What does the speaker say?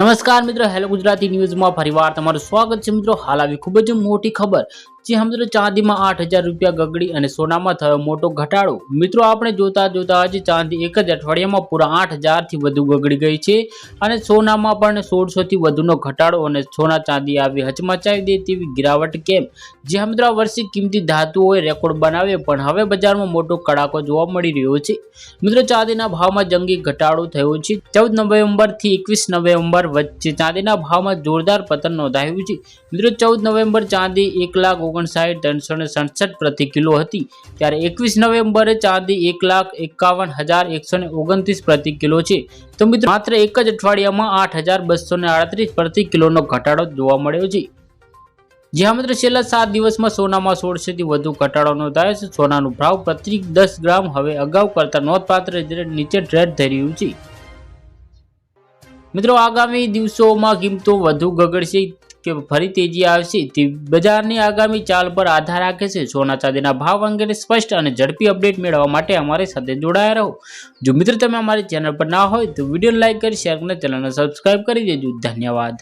નમસ્કાર મિત્રો, હેલો ગુજરાતી ન્યૂઝમાં ફરીવાર તમારું સ્વાગત છે મિત્રો. હાલ આવી ખૂબ જ મોટી ખબર જે મિત્રો, ચાંદીમાં આઠ હજાર રૂપિયા ગગડી અને સોનામાં થયો મોટો ઘટાડો. મિત્રો, આપણે જોતા જોતા આજે ચાંદી એક જ અઠવાડિયામાં પૂરા આઠ હજારથી વધુ ગગડી ગઈ છે અને સોનામાં પણ સોળસોથી વધુનો ઘટાડો અને સોના ચાંદી આવી હચમચાવી દે તેવી ગિરાવટ કેમ? જે મિત્રો, આ વર્ષે કિંમતી ધાતુઓએ રેકોર્ડ બનાવ્યો, પણ હવે બજારમાં મોટો કડાકો જોવા મળી રહ્યો છે. મિત્રો, ચાંદીના ભાવમાં જંગી ઘટાડો થયો છે. ચૌદ નવેમ્બરથી એકવીસ નવેમ્બર વચ્ચે ચાંદીના ભાવમાં જોરદાર પતન નોંધાયું છે. મિત્રો, ચૌદ નવેમ્બર ચાંદી એક લાખ ઓગણસાઠ, ત્રણસો ને સડસઠ પ્રતિ કિલો હતી. ત્યારે એકવીસ નવેમ્બરે ચાંદી એક લાખ એકાવન હજાર એકસો ને ઓગણત્રીસ પ્રતિ કિલો છે. તો મિત્રો, માત્ર એક જ અઠવાડિયામાં આઠ હજાર બસો ને આડત્રીસ પ્રતિ કિલોનો ઘટાડો જોવા મળ્યો છે. જ્યાં મિત્રો, છેલ્લા સાત દિવસમાં સોનામાં સોળસોથી વધુ ઘટાડો નોંધાયો છે. સોનાનું ભાવ પ્રતિ દસ ગ્રામ હવે અગાઉ કરતાં નોંધપાત્ર નીચે ટ્રેડ થઈ રહ્યું છે. મિત્રો, આગામી દિવસોમાં કિંમતો વધુ ગગડશે. કે ફરી તેજી આવશે તે બજારની આગામી ચાલ પર આધાર રાખે છે. સોના ચાંદીના ભાવ અંગેની સ્પષ્ટ અને ઝડપી અપડેટ મેળવવા માટે અમારી સાથે જોડાયા રહો. જો મિત્રો તમે અમારી ચેનલ પર ના હોય તો વીડિયો લાઇક કરી, શેર અને ચેનલને સબસ્ક્રાઇબ કરી દેજો. ધન્યવાદ.